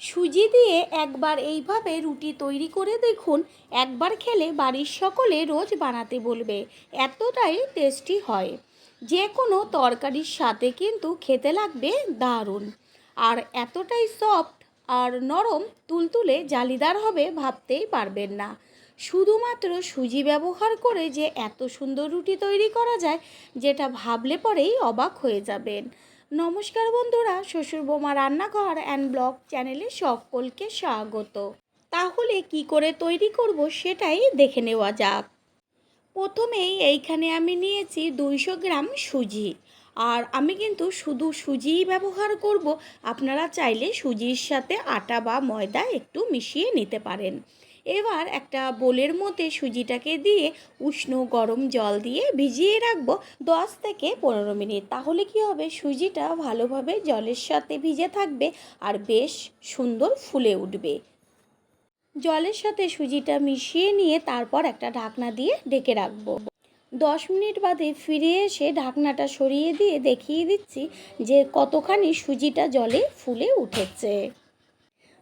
সুজি দিয়ে একবার এইভাবে রুটি তৈরি করে দেখুন, একবার খেলে বাড়ির সকলে রোজ বানাতে বলবে, এতটাই টেস্টি হয়। যে কোনো তরকারির সাথে কিন্তু খেতে লাগবে দারুণ। আর এতটাই সফট আর নরম তুলতুলে জালিদার হবে ভাবতেই পারবেন না। শুধুমাত্র সুজি ব্যবহার করে যে এত সুন্দর রুটি তৈরি করা যায়, যেটা ভাবলে পরেই অবাক হয়ে যাবেন। নমস্কার বন্ধুরা, শ্বশুর বোমা রান্নাঘর অ্যান্ড ব্লগ চ্যানেলে সকলকে স্বাগত। তাহলে কি করে তৈরি করব সেটাই দেখে নেওয়া যাক। প্রথমেই এইখানে আমি নিয়েছি দুইশো গ্রাম সুজি। আর আমি কিন্তু শুধু সুজিই ব্যবহার করব, আপনারা চাইলে সুজির সাথে আটা বা ময়দা একটু মিশিয়ে নিতে পারেন। এবার একটা বোলের মধ্যে সুজিটাকে দিয়ে উষ্ণ গরম জল দিয়ে ভিজিয়ে রাখব দশ থেকে পনেরো মিনিট। তাহলে কি হবে? সুজিটা ভালোভাবে জলের সাথে ভিজে থাকবে আর বেশ সুন্দর ফুলে উঠবে। জলের সাথে সুজিটা মিশিয়ে নিয়ে তারপর একটা ঢাকনা দিয়ে ডেকে রাখব। দশ মিনিট বাদে ফিরে এসে ঢাকনাটা সরিয়ে দিয়ে দেখিয়ে দিচ্ছি যে কতখানি সুজিটা জলে ফুলে উঠেছে।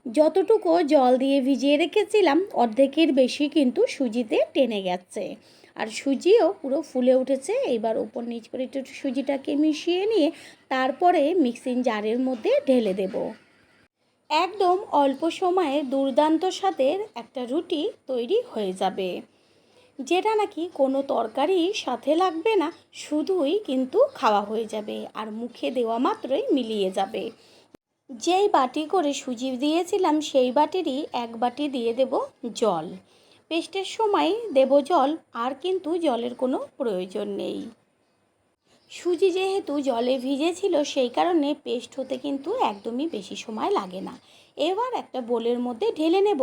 যতটুকু জল দিয়ে ভিজিয়ে রেখেছিলাম, অর্ধেকের বেশি কিন্তু সুজিতে টেনে গেছে। আর সুজিও পুরো ফুলে উঠেছে। এবার ওপর নিচ করে একটু সুজিটাকে মিশিয়ে নিয়ে তারপরে মিক্সিং জারের মধ্যে ঢেলে দেব। একদম অল্প সময়ে দুর্দান্ত স্বাদের একটা রুটি তৈরি হয়ে যাবে। যেটা নাকি কোনো তরকারি সাথে লাগবে না, শুধুই কিন্তু খাওয়া হয়ে যাবে। আর মুখে দেওয়া মাত্রই মিলিয়ে যাবে। যেই বাটি করে সুজি দিয়েছিলাম, সেই বাটিরই এক বাটি দিয়ে দেব জল। পেস্টের সময় দেব জল, আর কিন্তু জলের কোনো প্রয়োজন নেই। সুজি যেহেতু জলে ভিজেছিল, সেই কারণে পেস্ট হতে কিন্তু একদমই বেশি সময় লাগে না। এবার একটা বোলের মধ্যে ঢেলে নেব।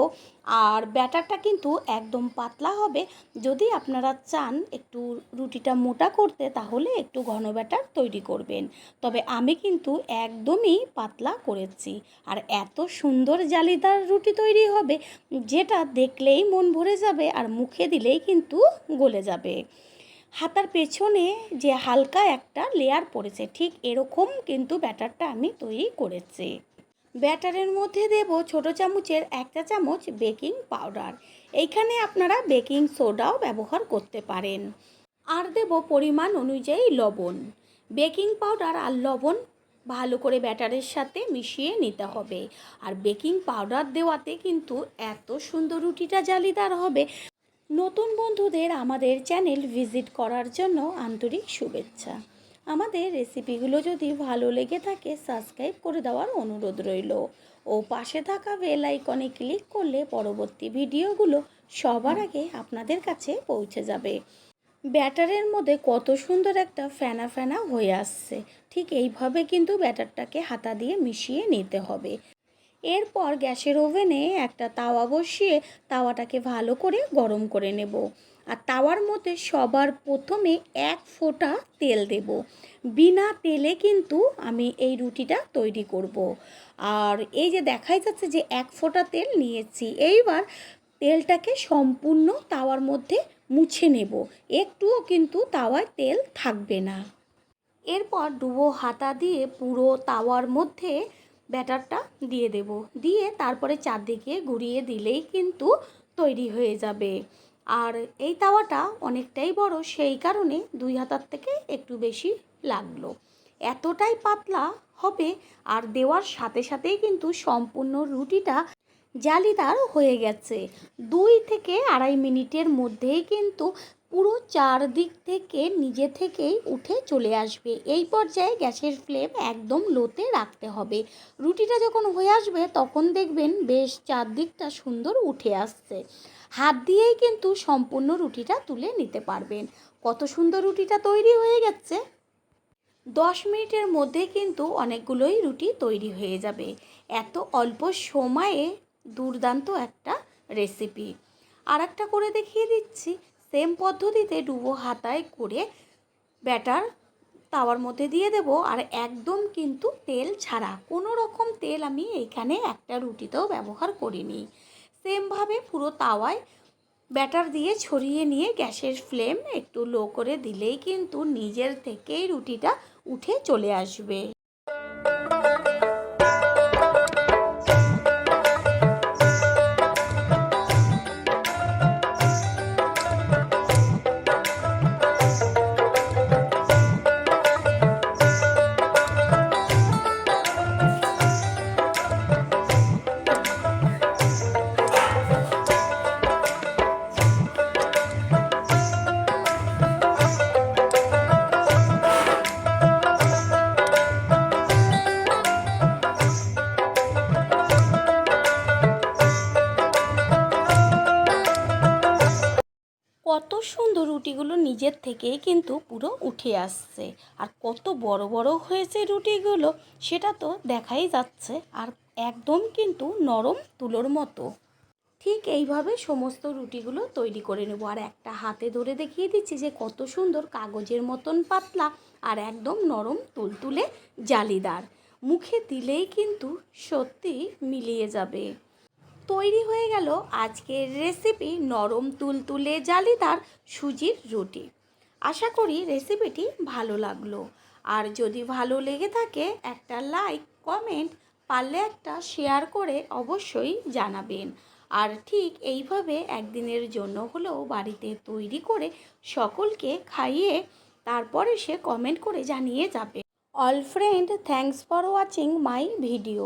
আর ব্যাটারটা কিন্তু একদম পাতলা হবে। যদি আপনারা চান একটু রুটিটা মোটা করতে, তাহলে একটু ঘন ব্যাটার তৈরি করবেন। তবে আমি কিন্তু একদমই পাতলা করেছি। আর এত সুন্দর জালিদার রুটি তৈরি হবে, যেটা দেখলেই মন ভরে যাবে আর মুখে দিলেই কিন্তু গলে যাবে। হাতার পেছনে যে হালকা একটা লেয়ার পড়েছে, ঠিক এরকম কিন্তু ব্যাটারটা আমি তৈরি করেছি। ব্যাটারের মধ্যে দেব ছোট চামচের একটা চামচ বেকিং পাউডার। এইখানে আপনারা বেকিং সোডাও ব্যবহার করতে পারেন। আর দেব পরিমাণ অনুযায়ী লবণ। বেকিং পাউডার আর লবণ ভালো করে ব্যাটারের সাথে মিশিয়ে নিতে হবে। আর বেকিং পাউডার দেওয়াতে কিন্তু এত সুন্দর রুটিটা জালিদার হবে নতুন বন্ধুদের আমাদের চ্যানেল ভিজিট করার জন্য আন্তরিক শুভেচ্ছা। আমাদের রেসিপিগুলো যদি ভালো লেগে থাকে, সাবস্ক্রাইব করে দেওয়ার অনুরোধ রইল। ও পাশে থাকা বেল আইকনে ক্লিক করলে পরবর্তী ভিডিওগুলো সবার আগে আপনাদের কাছে পৌঁছে যাবে। ব্যাটারের মধ্যে কত সুন্দর একটা ফেনা ফেনা হয়ে আসছে। ঠিক এইভাবে কিন্তু ব্যাটারটাকে হাতা দিয়ে মিশিয়ে নিতে হবে। এরপর গ্যাসের ওভেনে একটা তাওয়া বসিয়ে তাওয়াটাকে ভালো করে গরম করে নেব। আর তাওয়ার মধ্যে সবার প্রথমে এক ফোঁটা তেল দেব। বিনা তেলে কিন্তু আমি এই রুটিটা তৈরি করব। আর এই যে দেখাই যাচ্ছে যে এক ফোঁটা তেল নিয়েছি, এইবার তেলটাকে সম্পূর্ণ তাওয়ার মধ্যে মুছে নেব। একটুও কিন্তু তাওয়ায় তেল থাকবে না। এরপর ডুবো হাতা দিয়ে পুরো তাওয়ার মধ্যে ব্যাটারটা দিয়ে দেব। দিয়ে তারপরে চারদিকে ঘুরিয়ে দিলেই কিন্তু তৈরি হয়ে যাবে। আর এই তাওয়াটা অনেকটাই বড়, সেই কারণে দুই হাতার থেকে একটু বেশি লাগল। এতটাই পাতলা হবে, আর দেওয়ার সাথে সাথেই কিন্তু সম্পূর্ণ রুটিটা জালিদার হয়ে গেছে। দুই থেকে আড়াই মিনিটের মধ্যেই কিন্তু পুরো চারদিক থেকে নিজে থেকেই উঠে চলে আসবে। এই পর্যায়ে গ্যাসের ফ্লেম একদম লোতে রাখতে হবে। রুটিটা যখন হয়ে আসবে, তখন দেখবেন বেশ চারদিকটা সুন্দর উঠে আসছে। হাত দিয়েই কিন্তু সম্পূর্ণ রুটিটা তুলে নিতে পারবেন। কত সুন্দর রুটিটা তৈরি হয়ে গেছে। দশ মিনিটের মধ্যে কিন্তু অনেকগুলোই রুটি তৈরি হয়ে যাবে। এত অল্প সময়ে দুর্দান্ত একটা রেসিপি আর একটা করে দেখিয়ে দিচ্ছি। সেম পদ্ধতিতে ডুবো হাতায় করে ব্যাটার তাওয়ার মধ্যে দিয়ে দেব। আর একদম কিন্তু তেল ছাড়া, কোনো রকম তেল আমি এখানে একটা রুটিতেও ব্যবহার করিনি। সেমভাবে পুরো তাওয়ায় ব্যাটার দিয়ে ছড়িয়ে নিয়ে গ্যাসের ফ্লেম একটু লো করে দিলেই কিন্তু নিজের থেকেই রুটিটা উঠে চলে আসবে। রুটিগুলো নিজের থেকেই কিন্তু পুরো উঠে আসছে। আর কত বড় বড় হয়েছে রুটিগুলো, সেটা তো দেখাই যাচ্ছে, আর একদম কিন্তু নরম তুলোর মতো। ঠিক এইভাবে সমস্ত রুটিগুলো তৈরি করে নেব। আর একটা হাতে ধরে দেখিয়ে দিচ্ছি যে কত সুন্দর কাগজের মতন পাতলা আর একদম নরম তুলতুলে জালিদার। মুখে দিলেই কিন্তু সত্যি মিলিয়ে যাবে। তৈরি হয়ে গেল আজকের রেসিপি নরম তুলতুলে জালিদার সুজির রুটি। আশা করি রেসিপিটি ভালো লাগল। আর যদি ভালো লেগে থাকে, একটা লাইক কমেন্ট পারলে একটা শেয়ার করে অবশ্যই জানাবেন। আর ঠিক এইভাবে একদিনের জন্য হলেও বাড়িতে তৈরি করে সকলকে খাইয়ে তারপরে সে কমেন্ট করে জানিয়ে যাবে। All friend thanks for watching my video